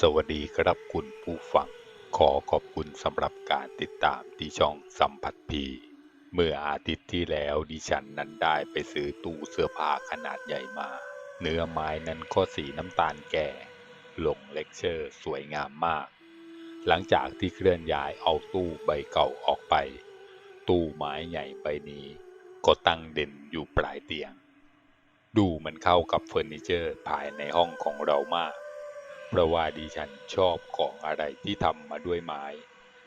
สวัสดีครับคุณผู้ฟัง ขอขอบคุณสำหรับการติดตามที่ช่องสัมผัสพีเมื่ออาทิตย์ที่แล้วดิฉันนั้นได้ไปซื้อตู้เสื้อผ้าขนาดใหญ่มา เนื้อไม้นั้นก็สีน้ำตาลแก่ ลงเลคเชอร์สวยงามมาก หลังจากที่เคลื่อนย้ายเอาตู้ใบเก่าออกไป ตู้ไม้ใหญ่ใบนี้ ก็ตั้งเด่นอยู่ปลายเตียง ดูมันเข้ากับเฟอร์นิเจอร์ภายในห้องของเรามาก เพราะว่าดิฉันชอบของอะไรที่ทำมาด้วยไม้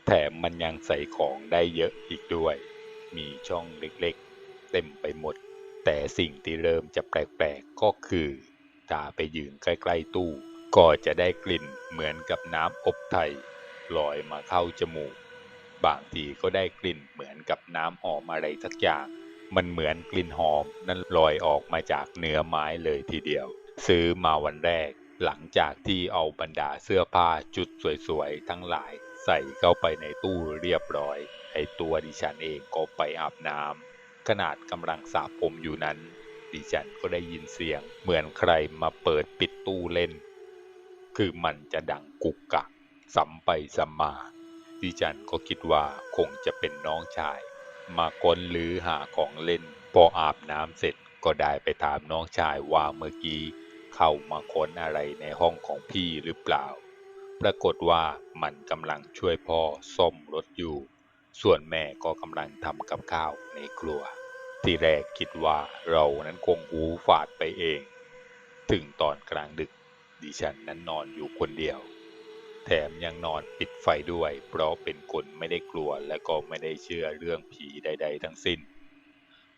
แถมมันยังใส่ของได้เยอะอีกด้วย มีช่องเล็กๆ เต็มไปหมด แต่สิ่งที่เริ่มจะแปลกๆก็คือถ้าไปยืนใกล้ๆตู้ ก็จะได้กลิ่นเหมือนกับน้ำอบไทยลอยมาเข้าจมูก บางทีก็ได้กลิ่นเหมือนกับน้ำหอมอะไรสักอย่าง มันเหมือนกลิ่นหอมนั้นลอยออกมาจากเนื้อไม้เลยทีเดียว ซื้อมาวันแรก หลังจากที่เอาบรรดาเสื้อผ้าจุดสวยๆ ทั้งหลายใส่เข้าไปในตู้เรียบร้อย ไอตัวดิฉันเองก็ไปอาบน้ำขนาดกำลังสระผมอยู่นั้น ดิฉันก็ได้ยินเสียงเหมือนใครมาเปิดปิดตู้เล่น คือมันจะดังกุกกักซ้ำไปซ้ำมาดิฉันก็คิดว่าคงจะเป็นน้องชาย มาค้นหรือหาของเล่น พออาบน้ำเสร็จก็ได้ไปถามน้องชายว่าเมื่อกี้ เข้ามาค้นอะไรในห้องของพี่หรือเปล่า ปรากฏว่ามันกำลังช่วยพ่อซ่อมรถอยู่ ส่วนแม่ก็กำลังทำกับข้าวในครัว ที่แรกคิดว่าเรานั้นคงหูฝาดไปเอง ถึงตอนกลางดึกดิฉันนั้นนอนอยู่คนเดียว แถมยังนอนปิดไฟด้วย เพราะเป็นคนไม่ได้กลัวและก็ไม่ได้เชื่อเรื่องผีใด ๆ ทั้งสิ้น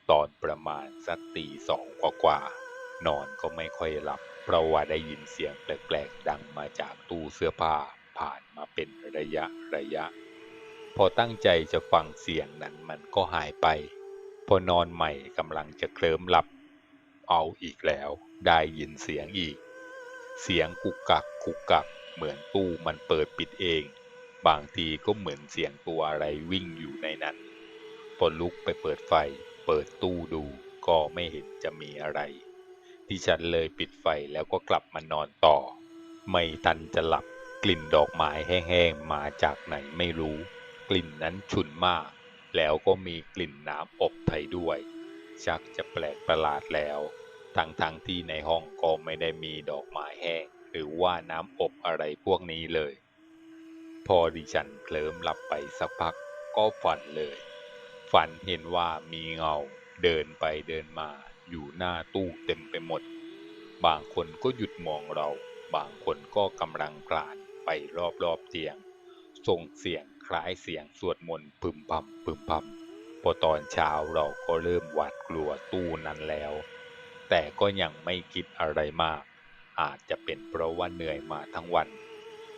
ตอนประมาณสักตีสองกว่าๆ นอนก็ไม่ค่อยหลับ เพราะว่าได้ยินเสียงแปลกๆดังมาจากตู้เสื้อผ้าผ่านมาเป็นระยะระยะ พอตั้งใจจะฟังเสียงนั้นมันก็หายไป พอนอนใหม่กำลังจะเคลิ้มหลับ เอาอีกแล้ว ได้ยินเสียงอีก เสียงกุกกักกุกกักเหมือนตู้มันเปิดปิดเอง บางทีก็เหมือนเสียงตัวอะไรวิ่งอยู่ในนั้นพอลุกไปเปิดไฟ เปิดตู้ดูก็ไม่เห็นจะมีอะไร ดิฉันเลยปิดไฟแล้วก็กลับมานอนต่อ ไม่ทันจะหลับกลิ่นดอกไม้แห้งๆมาจากไหนไม่รู้ กลิ่นนั้นฉุนมาก แล้วก็มีกลิ่นน้ำอบไทยด้วย ชักจะแปลกประหลาดแล้ว ทั้งๆทที่ในห้องก็ไม่ได้มีดอกไม้แห้ง หรือว่าน้ำอบอะไรพวกนี้เลย พอดิฉันเคลิ้มหลับไปสักพักก็ฝันเลย ฝันเห็นว่ามีเงาเดินไปเดินมา อยู่หน้าตู้เต็มไปหมด บางคนก็หยุดมองเรา บางคนก็กำลังกลานไปรอบๆเตียง ส่งเสียงคล้ายเสียงสวดมนต์พึมพำพึมพำพอตอนเช้าเราก็เริ่มหวาดกลัวตู้นั้นแล้ว แต่ก็ยังไม่คิดอะไรมาก อาจจะเป็นเพราะว่าเหนื่อยมาทั้งวัน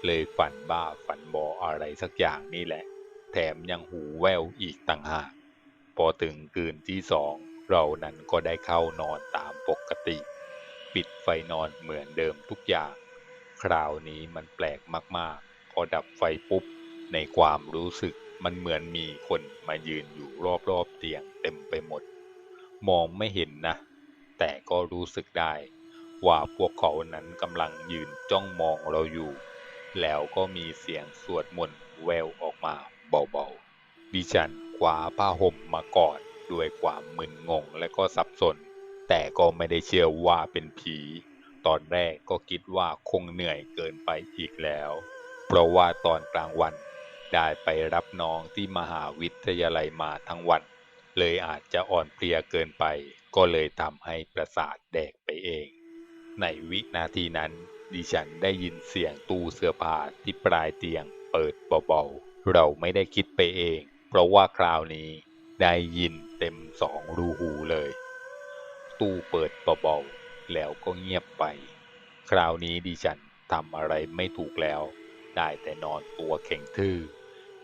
เลยฝันบ้าฝันบออะไรสักอย่างนี่แหละ แถมยังหูแว่วอีกต่างหาก พอถึงคืนที่สอง เรานั้นก็ได้เข้านอนตามปกติ ปิดไฟนอนเหมือนเดิมทุกอย่าง คราวนี้มันแปลกมากๆ พอดับไฟปุ๊บ ในความรู้สึกมันเหมือนมีคนมายืนอยู่รอบๆเตียงเต็มไปหมด มองไม่เห็นนะ แต่ก็รู้สึกได้ ว่าพวกเขานั้นกำลังยืนจ้องมองเราอยู่ แล้วก็มีเสียงสวดมนต์แววออกมาเบาๆดิฉันคว้าผ้าห่มมากอด ด้วยความมึนงงและก็สับสน แต่ก็ไม่ได้เชื่อว่าเป็นผี ตอนแรกก็คิดว่าคงเหนื่อยเกินไปอีกแล้ว เพราะว่าตอนกลางวันได้ไปรับน้องที่มหาวิทยาลัยมาทั้งวัน เลยอาจจะอ่อนเพลียเกินไป ก็เลยทำให้ประสาทแดกไปเอง ในวินาทีนั้นดิฉันได้ยินเสียงตู้เสื้อผ้าที่ปลายเตียงเปิดเบาๆ เราไม่ได้คิดไปเอง เพราะว่าคราวนี้ได้ยิน เต็มสองรูหูเลย ตู้เปิดเบาๆแล้วก็เงียบไป คราวนี้ดิฉันทำอะไรไม่ถูกแล้ว ได้แต่นอนตัวเข่งทื่อ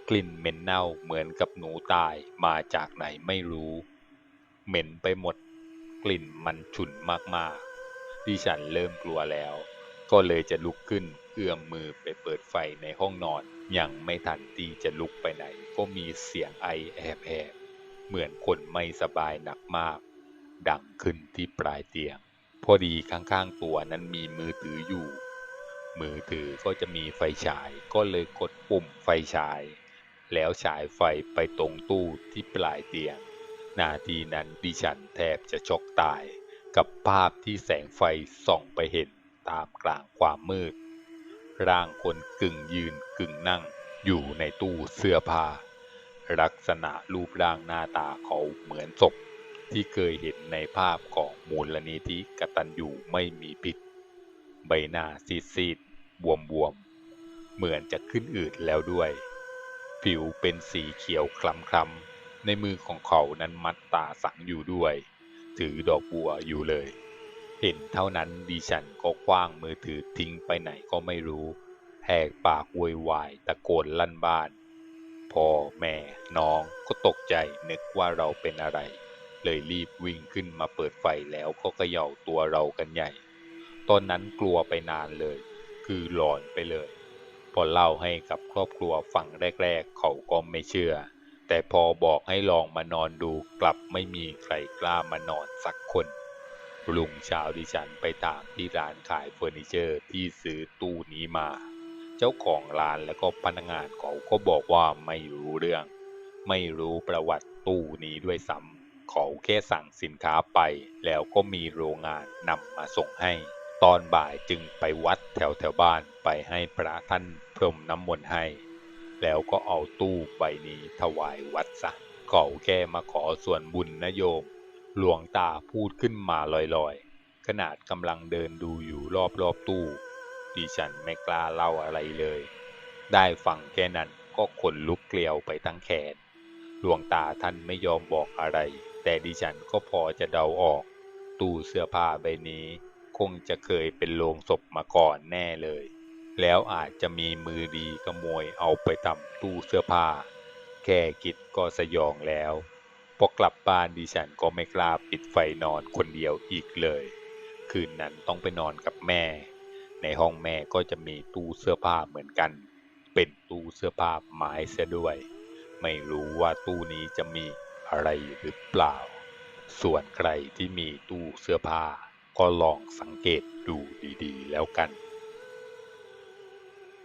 กลิ่นเหม็นเน่าเหมือนกับหนูตายมาจากไหนไม่รู้ เหม็นไปหมด กลิ่นมันฉุนมากๆ ดิฉันเริ่มกลัวแล้ว ก็เลยจะลุกขึ้นเอื้อมมือไปเปิดไฟในห้องนอน ยังไม่ทันที่จะลุกไปไหน ก็มีเสียงไอแอบๆ เหมือนคนไม่สบายหนักมาก ดังขึ้นที่ปลายเตียง พอดีข้างๆตัวนั้นมีมือถืออยู่ มือถือก็จะมีไฟฉายก็เลยกดปุ่มไฟฉาย แล้วฉายไฟไปตรงตู้ที่ปลายเตียง นาทีนั้นดิฉันแทบจะช็อกตายกับภาพที่แสงไฟส่องไปเห็นตามกลางความมืด ร่างคนกึ่งยืนกึ่งนั่งอยู่ในตู้เสื้อผ้า ลักษณะรูปร่างหน้าตาเขาเหมือนศพที่เคยเห็นในภาพของมูลนิธิกตัญญูไม่มีผิดใบหน้าซีดๆ บวมๆ เหมือนจะขึ้นอืดแล้วด้วย ผิวเป็นสีเขียวคล้ำๆ ในมือของเขานั้นมัดตาสังอยู่ด้วย ถือดอกบัวอยู่เลย เห็นเท่านั้นดิฉันก็คว้างมือถือทิ้งไปไหนก็ไม่รู้แหกปากโวยวายตะโกนลั่นบ้าน พ่อแม่น้องก็ตกใจนึกว่าเราเป็นอะไร เลยรีบวิ่งขึ้นมาเปิดไฟแล้วก็เขย่าตัวเรากันใหญ่ ตอนนั้นกลัวไปนานเลย คือหลอนไปเลย พอเล่าให้กับครอบครัวฟังแรกๆ เขาก็ไม่เชื่อ แต่พอบอกให้ลองมานอนดูกลับไม่มีใครกล้ามานอนสักคนลุงเช้าดิฉันไปตามที่ร้านขายเฟอร์นิเจอร์ที่ซื้อตู้นี้มา เจ้าของร้านและก็พนักงานเขาก็บอกว่าไม่รู้เรื่อง ไม่รู้ประวัติตู้นี้ด้วยซ้ำเขาแค่สั่งสินค้าไป แล้วก็มีโรงงานนำมาส่งให้ ตอนบ่ายจึงไปวัดแถวแถวบ้านไปให้พระท่านพรมน้ำมนต์ให้ แล้วก็เอาตู้ใบนี้ถวายวัดซะเขาแค่มาขอส่วนบุญนะโยม หลวงตาพูดขึ้นมาลอยๆ ขนาดกำลังเดินดูอยู่รอบๆตู้ ดิฉันไม่กล้าเล่าอะไรเลย ได้ฟังแค่นั้นก็ขนลุกเกลียวไปทั้งแขน หลวงตาท่านไม่ยอมบอกอะไร แต่ดิฉันก็พอจะเดาออก ตู้เสื้อผ้าใบนี้ คงจะเคยเป็นโลงศพมาก่อนแน่เลย แล้วอาจจะมีมือดีขโมยเอาไปทำตู้เสื้อผ้า แค่คิดก็สยองแล้วพอกลับบ้านดิฉันก็ไม่กล้าปิดไฟนอนคนเดียวอีกเลย คืนนั้นต้องไปนอนกับแม่ ในห้องแม่ก็จะมีตู้เสื้อผ้าเหมือนกัน เป็นตู้เสื้อผ้าไม้เสียด้วย ไม่รู้ว่าตู้นี้จะมีอะไรหรือเปล่า ส่วนใครที่มีตู้เสื้อผ้าก็ลองสังเกตดูดีๆ แล้วกัน